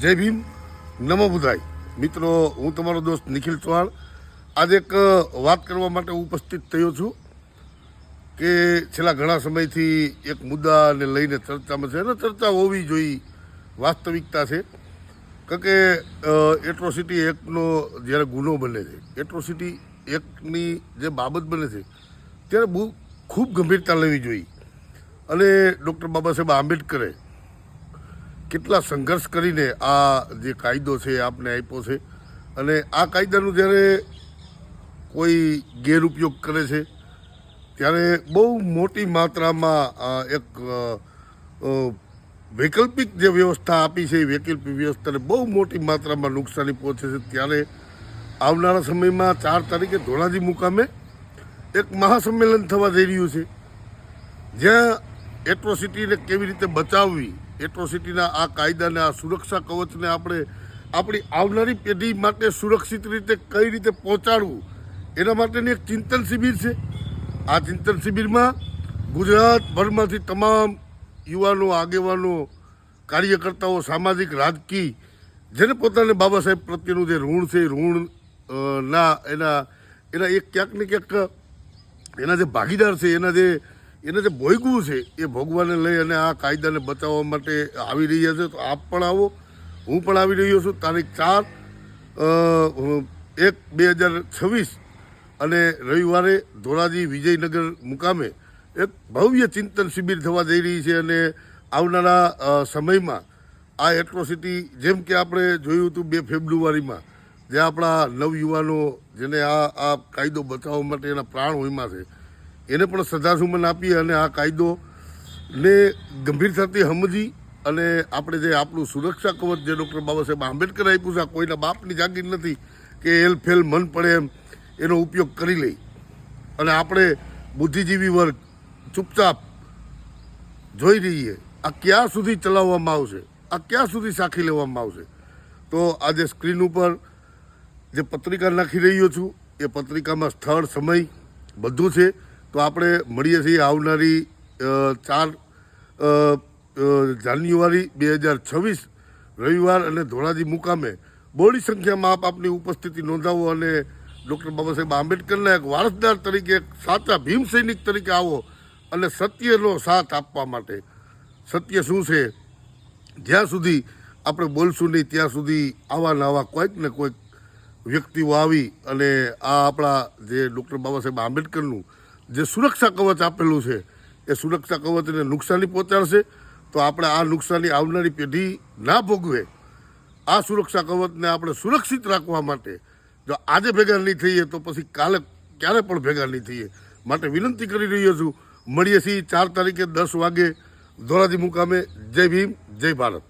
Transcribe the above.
જય ભીમ. નમો બુધાય. મિત્રો, હું તમારો દોસ્ત નિખિલ ચૌહાણ. આજે એક વાત કરવા માટે ઉપસ્થિત થયો છું કે છેલ્લા ઘણા સમયથી એક મુદ્દાને લઈને ચર્ચામાં છે અને ચર્ચા હોવી જોઈએ વાસ્તવિકતા છે. કારણ કે એટ્રોસિટી એક્ટનો જ્યારે ગુનો બને છે, એટ્રોસિટી એક્ટની જે બાબત બને છે, ત્યારે બહુ ખૂબ ગંભીરતા લેવી જોઈએ. અને ડૉક્ટર બાબા સાહેબ આંબેડકરે કેટલા સંઘર્ષ કરીને આ જે કાયદો છે, આપને આપ્યો છે. અને આ કાયદાનું જ્યારે કોઈ ગેરઉપયોગ કરે છે, ત્યારે બહુ મોટી માત્રામાં એક વૈકલ્પિક જે વ્યવસ્થા આપી છે, એ વૈકલ્પિક વ્યવસ્થાને બહુ મોટી માત્રામાં નુકસાની પહોંચે છે. ત્યારે આવનારા સમયમાં ચાર તારીખે ધોળાજી મુકામે એક મહાસંમેલન થવા જઈ રહ્યું છે. જ્યાં એટ્રોસિટીને કેવી રીતે બચાવવી એટ્રોસિટીના આ કાયદાને, આ સુરક્ષા કવચને આપણે આપણી આવનારી પેઢી માટે સુરક્ષિત રીતે કઈ રીતે પહોંચાડવું, એના માટેની એક ચિંતન શિબિર છે. આ ચિંતન શિબિરમાં ગુજરાતભરમાંથી તમામ યુવાનો, આગેવાનો, કાર્યકર્તાઓ, સામાજિક, રાજકીય, જેને પોતાને બાબા સાહેબ પ્રત્યેનું જે ઋણ છે, ઋણ ના, એના એના એક ક્યાંક ને ક્યાંક એના જે ભાગીદાર છે, એના જે એને જે ભોગવું છે, એ ભોગવાને લઈ અને આ કાયદાને બચાવવા માટે આવી રહ્યા છે, તો આપ પણ આવો. હું પણ આવી રહ્યો છું. તારીખ ચાર એક બે હજાર છવ્વીસ અને રવિવારે ધોરાજી વિજયનગર મુકામે એક ભવ્ય ચિંતન શિબિર થવા જઈ રહી છે અને આવનારા સમયમાં આ એટ્રોસિટી જેમ કે આપણે જોયું હતું બે ફેબ્રુઆરીમાં, જે આપણા નવયુવાનો જેને આ આ કાયદો બચાવવા માટે એના પ્રાણ હોઈમાં છે એને પણ શ્રદ્ધાસુમન આપી અને આ કાયદોને ગંભીરતાથી સમજી અને આપણે જે આપણું સુરક્ષા કવચ જે ડૉક્ટર બાબા સાહેબ આંબેડકર આપ્યું છે કોઈના બાપની જાગીર નથી કે એલ ફેલ મન પડે એમ એનો ઉપયોગ કરી લઈ અને આપણે બુદ્ધિજીવી વર્ગ ચૂપચાપ જોઈ રહીએ, આ ક્યાં સુધી ચલાવવામાં આવશે, આ ક્યાં સુધી સાખી લેવામાં આવશે? તો આજે સ્ક્રીન ઉપર જે પત્રિકા નાખી રહ્યો છું, એ પત્રિકામાં સ્થળ, સમય બધું છે. તો આપણે મળીએ છીએ આવનારી ચાર જાન્યુઆરી બે હજાર છવ્વીસ રવિવાર અને ધોળાજી મુકામે. બહોળી સંખ્યામાં આપ આપની ઉપસ્થિતિ નોંધાવો અને ડૉક્ટર બાબા સાહેબ આંબેડકરના એક વારસદાર તરીકે સાચા ભીમ સૈનિક તરીકે આવો અને સત્યનો સાથ આપવા માટે. સત્ય શું છે? જ્યાં સુધી આપણે બોલશું નહીં, ત્યાં સુધી આવા નવા કોઈક ને કોઈક વ્યક્તિઓ આવી અને આ આપણા જે ડૉક્ટર બાબા સાહેબ આંબેડકરનું જે સુરક્ષા કવચ આપેલું છે, એ સુરક્ષા કવચને નુકસાની પહોંચાડશે, તો આપણે આ નુકસાની આવનારી પેઢી ના ભોગવે. આ સુરક્ષા કવચને આપણે સુરક્ષિત રાખવા માટે જો આજે ભેગા નહીં થઈએ, તો પછી કાલે ક્યારે પણ ભેગા નહીં થઈએ માટે વિનંતી કરી રહ્યો છું. મળીએ છીએ ચાર તારીખે દસ વાગે ધોરાજી મુકામે. જય ભીમ, જય ભારત.